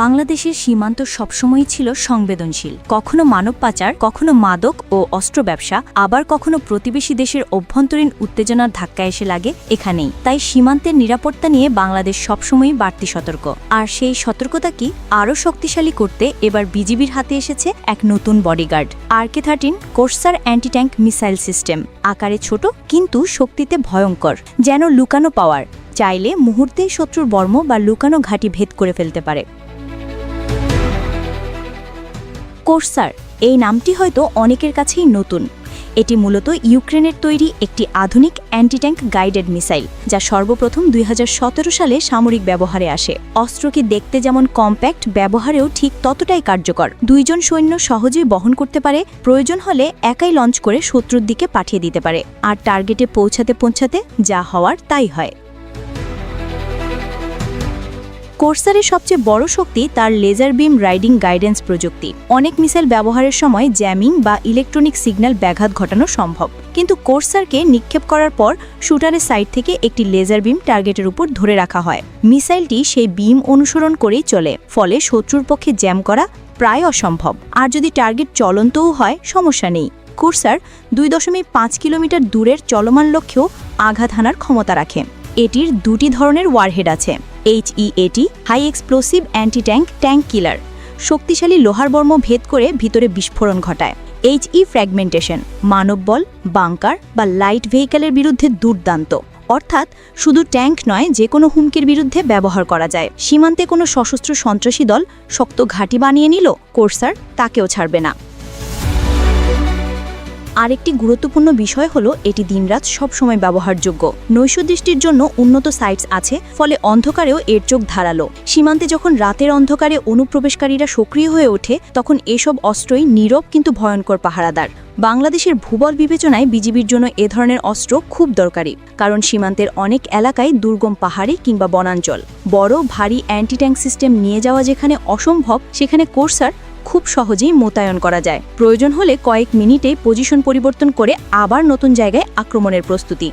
বাংলাদেশের সীমান্ত সবসময়ই ছিল সংবেদনশীল। কখনো মানব পাচার, কখনো মাদক ও অস্ত্র ব্যবসা, আবার কখনো প্রতিবেশী দেশের অভ্যন্তরীণ উত্তেজনার ধাক্কা এসে লাগে এখানেই। তাই সীমান্তের নিরাপত্তা নিয়ে বাংলাদেশ সবসময়ই বাড়তি সতর্ক। আর সেই সতর্কতাকে আরও শক্তিশালী করতে এবার বিজিবির হাতে এসেছে এক নতুন bodyguard, RK thirteen Corsar anti tank missile system. আকারে ছোট, কিন্তু শক্তিতে ভয়ঙ্কর, যেন লুকানো পাওয়ার। চাইলে মুহূর্তেই শত্রুর বর্ম বা লুকানো ঘাঁটি ভেদ করে ফেলতে পারে। কোর্সার এই নামটি হয়তো অনেকের কাছেই নতুন। এটি মূলত ইউক্রেনের তৈরি একটি আধুনিক অ্যান্টি ট্যাঙ্ক গাইডেড মিসাইল, যা সর্বপ্রথম দুই হাজার সতেরো সালে সামরিক ব্যবহারে আসে। অস্ত্রকে দেখতে যেমন কম্প্যাক্ট, ব্যবহারেও ঠিক ততটাই কার্যকর। দুইজন সৈন্য সহজেই বহন করতে পারে, প্রয়োজন হলে একাই লঞ্চ করে শত্রুর দিকে পাঠিয়ে দিতে পারে। আর টার্গেটে পৌঁছাতে পৌঁছাতে যা হওয়ার তাই হয়। কোর্সারের সবচেয়ে বড় শক্তি তার লেজার বিম রাইডিং গাইডেন্স প্রযুক্তি। অনেক মিসাইল ব্যবহারের সময় জ্যামিং বা ইলেকট্রনিক সিগন্যাল ব্যাঘাত ঘটানো সম্ভব। কিন্তু কোর্সারকে নিক্ষেপ করার পর শুটারের সাইড থেকে একটি লেজার বিম টার্গেটের উপর ধরে রাখা হয়। মিসাইলটি সেই বিম অনুসরণ করেই চলে, ফলে শত্রুর পক্ষে জ্যাম করা প্রায় অসম্ভব। আর যদি টার্গেট চলন্তও হয়, সমস্যা নেই। কোর্সার দুই দশমিক পাঁচ কিলোমিটার দূরের চলমান লক্ষ্যেও আঘাত হানার ক্ষমতা রাখে। এটির দুটি ধরনের ওয়ারহেড আছে HEAT high explosive anti tank tank killer শক্তিশালী লোহার বর্ম ভেদ করে ভিতরে বিস্ফোরণ ঘটায়। এইচই ফ্র্যাগমেন্টেশন মানববল বাংকার বা লাইট ভেহিক্যালের বিরুদ্ধে দুর্দান্ত। অর্থাৎ শুধু ট্যাঙ্ক নয় যে কোনো হুমকির বিরুদ্ধে ব্যবহার করা যায়। সীমান্তে কোনো সশস্ত্র সন্ত্রাসী দল শক্ত ঘাঁটি বানিয়ে নিল, কোর্সার তাকেও ছাড়বে না। আরেকটি গুরুত্বপূর্ণ বিষয় হলো এটি দিনরাত সবসময় ব্যবহারযোগ্য। নৈশদৃষ্টির জন্য উন্নত সাইটস আছে, ফলে অন্ধকারেও এর চোখ ধারালো। সীমান্তে যখন রাতের অন্ধকারে অনুপ্রবেশকারীরা সক্রিয় হয়ে ওঠে, তখন এসব অস্ত্রই নীরব কিন্তু ভয়ঙ্কর পাহারাদার। বাংলাদেশের ভূবল বিবেচনায় বিজিবির জন্য এ ধরনের অস্ত্র খুব দরকারি, কারণ সীমান্তের অনেক এলাকায় দুর্গম পাহাড়ি কিংবা বনাঞ্চল। বড়, ভারী অ্যান্টি ট্যাঙ্ক সিস্টেম নিয়ে যাওয়া যেখানে অসম্ভব, সেখানে কোর্সার খুব সহজেই মোতায়েন করা যায়। প্রয়োজন হলে কয়েক মিনিটে পজিশন পরিবর্তন করে আবার নতুন জায়গায় আক্রমণের প্রস্তুতি।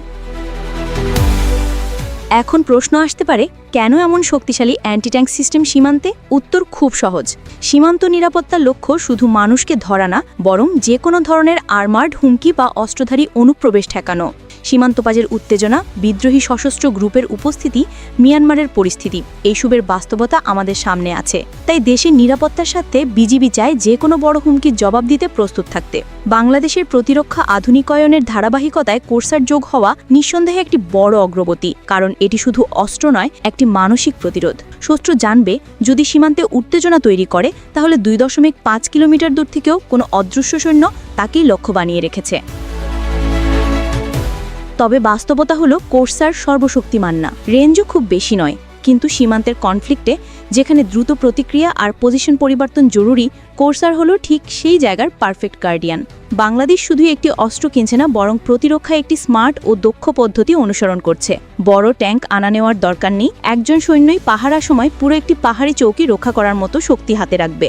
এখন প্রশ্ন আসতে পারে, কেন এমন শক্তিশালী অ্যান্টি ট্যাঙ্ক সিস্টেম সীমান্তে? উত্তর খুব সহজ। সীমান্ত নিরাপত্তার লক্ষ্য শুধু মানুষকে ধরা না, বরং যে কোনো ধরনের আর্মার্ড হুমকি বা অস্ত্রধারী অনুপ্রবেশ ঠেকানো। সীমান্তপাজের উত্তেজনা, বিদ্রোহী সশস্ত্র গ্রুপের উপস্থিতি, মিয়ানমারের পরিস্থিতি এইসবের বাস্তবতা আমাদের সামনে আছে। তাই দেশের নিরাপত্তার সাথে বিজিবি চায় যে কোনো বড় হুমকির জবাব দিতে প্রস্তুত থাকতে। বাংলাদেশের প্রতিরক্ষা আধুনিকায়নের ধারাবাহিকতায় কোর্সার যোগ হওয়া নিঃসন্দেহে একটি বড় অগ্রগতি, কারণ এটি শুধু অস্ত্র নয়, একটি মানসিক প্রতিরোধ। শত্রু জানবে, যদি সীমান্তে উত্তেজনা তৈরি করে, তাহলে দুই দশমিক পাঁচ কিলোমিটার দূর থেকেও কোনো অদৃশ্য সৈন্য তাকেই লক্ষ্য বানিয়ে রেখেছে। তবে বাস্তবতা হলো কোর্সার সর্বশক্তিমান না। রেঞ্জও খুব বেশি নয়, কিন্তু সীমান্তের কনফ্লিক্টে, যেখানে দ্রুত প্রতিক্রিয়া আর পজিশন পরিবর্তন জরুরি, কোর্সার হলো ঠিক সেই জায়গার পারফেক্ট গার্ডিয়ান। বাংলাদেশ শুধু একটি অস্ত্র কিনছে না, বরং প্রতিরক্ষায় একটি স্মার্ট ও দক্ষ পদ্ধতি অনুসরণ করছে। বড় ট্যাঙ্ক আনা নেওয়ার দরকার নেই, একজন সৈন্যই পাহারা সময় পুরো একটি পাহাড়ি চৌকি রক্ষা করার মতো শক্তি হাতে রাখবে।